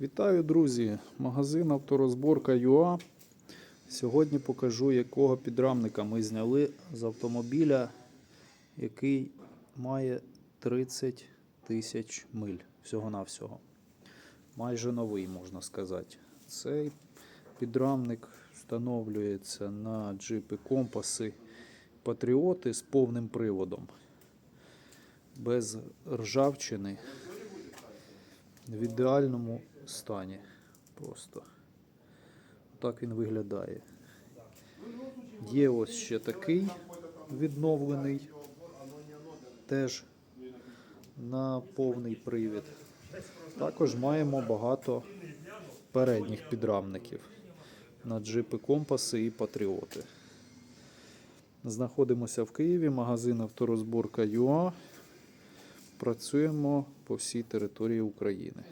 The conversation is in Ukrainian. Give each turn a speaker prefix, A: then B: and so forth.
A: Вітаю, друзі! Магазин авторозборка ЮА. Сьогодні покажу, якого підрамника ми зняли з автомобіля, який має 30 тисяч миль всього-навсього. Майже новий, можна сказати. Цей підрамник встановлюється на джипи компаси Патріоти з повним приводом. Без ржавчини в ідеальному стані. Просто так він виглядає. Є ось ще такий відновлений, теж на повний привід. Також маємо багато передніх підрамників на джипи компаси і патріоти. Знаходимося в Києві, магазин авторозборка ЮА. Працюємо по всій території України.